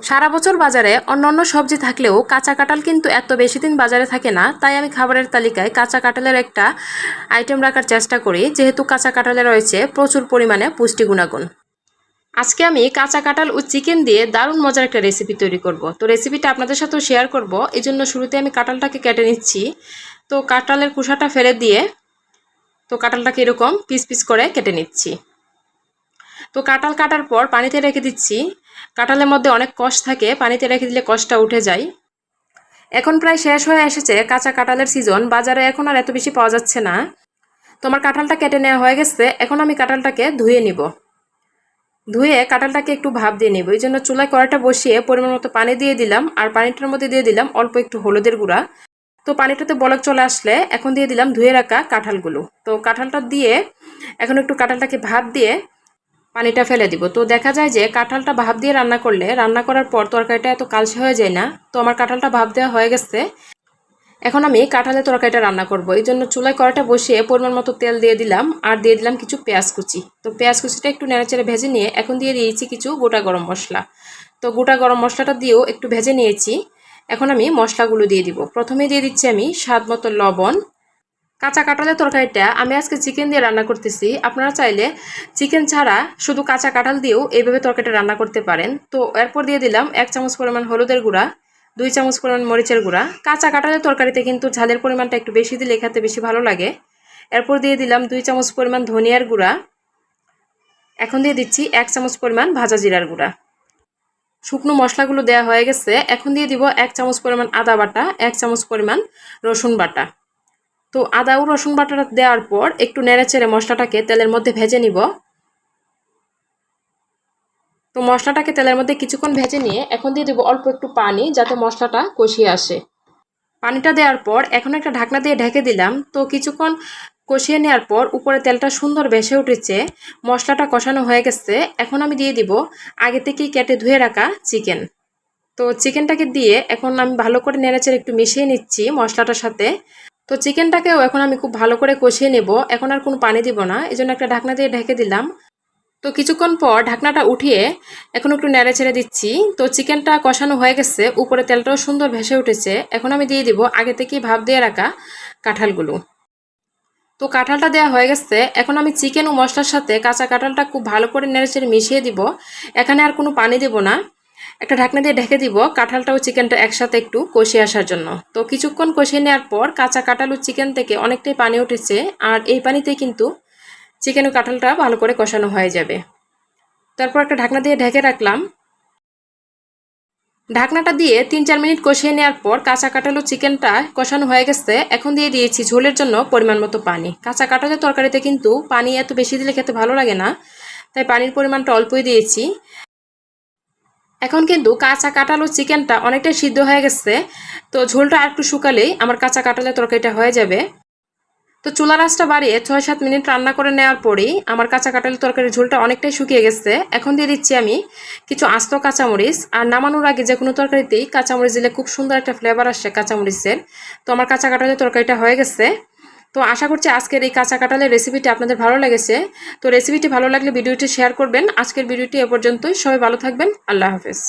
সারা বছর বাজারে অন্যান্য সবজি থাকলেও কাঁচা কাঁঠাল কিন্তু এত বেশি দিন বাজারে থাকে না, তাই আমি খাবারের তালিকায় কাঁচা কাঁঠালের একটা আইটেম রাখার চেষ্টা করি, যেহেতু কাঁচা কাঁঠালে রয়েছে প্রচুর পরিমাণে পুষ্টি গুণাগুণ। আজকে আমি কাঁচা কাঁঠাল ও চিকেন দিয়ে দারুণ মজার একটা রেসিপি তৈরি করব। তো রেসিপিটা আপনাদের সাথেও শেয়ার করব এই জন্য শুরুতে আমি কাঁঠালটাকে কেটে নিচ্ছি। তো কাঁঠালের কুসাটা ফেলে দিয়ে তো কাঁঠালটাকে এরকম পিস পিস করে কেটে নিচ্ছি। তো কাঁঠাল কাটার পর পানিতে রেখে দিচ্ছি। কাঁঠালের মধ্যে অনেক কষ থাকে, পানিতে রেখে দিলে কষটা উঠে যায়। এখন প্রায় শেষ হয়ে এসেছে কাঁচা কাঁঠালের সিজন বাজারে এখন আর এত বেশি পাওয়া যাচ্ছে না। তোমার কাঁঠালটা কেটে নেওয়া হয়ে গেছে, এখন আমি কাঁঠালটাকে ধুয়ে নিব। ধুয়ে কাঁঠালটাকে একটু ভাপ দিয়ে নেব। এই জন্য চুলায় কড়াইটা বসিয়ে পরিমাণ মতো পানি দিয়ে দিলাম, আর পানিটার মধ্যে দিয়ে দিলাম অল্প একটু হলুদের গুঁড়া। তো পানিটাতে বলক চলে আসলে, এখন দিয়ে দিলাম ধুয়ে রাখা কাঁঠালগুলো। তো কাঁঠালটা দিয়ে এখন একটু কাঁঠালটাকে ভাপ দিয়ে পানিটা ফেলে দিব। তো দেখা যায় যে কাঁঠালটা ভাপ দিয়ে রান্না করলে, রান্না করার পর তরকারিটা এত কালসে হয়ে যায় না, তো আমার কাঁঠালটা ভাপ দেওয়া হয়ে গেছে। এখন আমি কাঁঠালের তরকারিটা রান্না করব। এই জন্য চুলায় কড়াটা বসিয়ে পরিমাণ মতো তেল দিয়ে দিলাম, আর দিয়ে দিলাম কিছু পেঁয়াজ কুচি। তো পেঁয়াজ কুচিটা একটু নেড়েচেড়ে ভেজে নিয়ে এখন দিয়ে দিয়েছি কিছু গোটা গরম মশলা। তো গোটা গরম মশলাটা দিয়েও একটু ভেজে নিয়েছি। এখন আমি মশলাগুলো দিয়ে দিব। প্রথমে দিয়ে দিচ্ছি আমি স্বাদ মতো লবণ কাঁচা কাঁঠালের তরকারিটা আমি আজকে চিকেন দিয়ে রান্না করতেছি। আপনারা চাইলে চিকেন ছাড়া শুধু কাঁচা কাঁঠাল দিয়েও এইভাবে তরকারিটা রান্না করতে পারেন। তো এরপর দিয়ে দিলাম এক চামচ পরিমাণ হলুদের গুঁড়া, দুই চামচ পরিমাণ মরিচের গুঁড়া। কাঁচা কাঁঠালের তরকারিতে কিন্তু ঝালের পরিমাণটা একটু বেশি দিলে খেতে বেশি ভালো লাগে। এরপর দিয়ে দিলাম দুই চামচ পরিমাণ ধনিয়ার গুঁড়া। এখন দিয়ে দিচ্ছি এক চামচ পরিমাণ ভাজা জিরার গুঁড়া। শুকনো মশলাগুলো দেওয়া হয়ে গেছে। এখন দিয়ে দিব এক চামচ পরিমাণ আদা বাটা, এক চামচ পরিমাণ রসুন বাটা। তো আদা ও রসুন বাটাটা দেওয়ার পর একটু নেড়ে চেড়ে মশলাটাকে তেলের মধ্যে ভেজে নিব। তো মশলাটাকে তেলের মধ্যে কিছুক্ষণ ভেজে নিয়ে এখন দিয়ে দেবো অল্প একটু পানি যাতে মশলাটা কষিয়ে আসে। পানিটা দেওয়ার পর এখন একটা ঢাকনা দিয়ে ঢেকে দিলাম। তো কিছুক্ষণ কষিয়ে নেওয়ার পর উপরে তেলটা সুন্দর ভেসে উঠেছে, মশলাটা কষানো হয়ে গেছে। এখন আমি দিয়ে দিব আগে থেকেই কেটে ধুয়ে রাখা চিকেন। তো চিকেনটাকে দিয়ে এখন আমি ভালো করে নেড়েচেড়ে একটু মিশিয়ে নিচ্ছি মশলাটার সাথে। তো চিকেনটাকেও এখন আমি খুব ভালো করে কষিয়ে নেব। এখন আর কোনো পানি দিব না এই একটা ঢাকনা দিয়ে ঢেকে দিলাম। তো কিছুক্ষণ পর ঢাকনাটা উঠিয়ে এখন একটু নেড়ে ছেড়ে দিচ্ছি। তো চিকেনটা কষানো হয়ে গেছে, উপরে তেলটাও সুন্দর ভেসে উঠেছে। এখন আমি দিয়ে দিব আগে থেকেই ভাব দিয়ে রাখা কাঁঠালগুলো। তো কাঁঠালটা দেওয়া হয়ে গেছে, এখন আমি চিকেন ও মশলার সাথে কাঁচা কাঁঠালটা খুব ভালো করে নেড়ে চেড়ে মিশিয়ে দিব। এখানে আর কোনো পানি দেব না। একটা ঢাকনা দিয়ে ঢেকে দিব, কাঁঠালটা ও চিকেনটা একসাথে একটু কষিয়ে আসার জন্য। তো কিছুক্ষণ কষিয়ে নেওয়ার পর কাঁচা কাঁঠাল ও চিকেন থেকে অনেকটাই পানি উঠেছে আর এই পানিতে কিন্তু চিকেন ও কাঁঠালটা ভালো করে কষানো হয়ে যাবে। তারপর একটা ঢাকনা দিয়ে ঢেকে রাখলাম। ঢাকনাটা দিয়ে তিন চার মিনিট কষিয়ে নেওয়ার পর কাঁচা কাঁঠাল চিকেনটা কষানো হয়ে গেছে। এখন দিয়ে দিয়েছি ঝোলের জন্য পরিমাণ মতো পানি। কাঁচা কাঁঠালের তরকারিতে কিন্তু পানি এত বেশি দিলে খেতে ভালো লাগে না, তাই পানির পরিমাণটা অল্পই দিয়েছি। এখন কিন্তু কাঁচা কাঁঠাল ও চিকেনটা অনেকটাই সিদ্ধ হয়ে গেছে। তো ঝোলটা আর একটু শুকালেই আমার কাঁচা কাঁঠালের তরকারিটা হয়ে যাবে। তো চুলা রাসটা বাড়িয়ে ছয় সাত মিনিট রান্না করে নেওয়ার পরেই আমার কাঁচা কাঁঠালের তরকারির ঝোলটা অনেকটাই শুকিয়ে গেছে। এখন দিয়ে দিচ্ছি আমি কিছু আস্ত কাঁচামরিচ। আর নামানোর আগে যে কোনো তরকারিতেই কাঁচামরিচ দিলে খুব সুন্দর একটা ফ্লেভার আসছে কাঁচামরিচের। তো আমার কাঁচা কাঁঠালের তরকারিটা হয়ে গেছে। তো আশা করছি আজকের এই কাঁচা কাঁঠালের রেসিপিটি আপনাদের ভালো লেগেছে। তো রেসিপিটি ভালো লাগলে ভিডিওটি শেয়ার করবেন। আজকের ভিডিওটি এ পর্যন্তই। সবাই ভালো থাকবেন। আল্লাহ হাফেজ।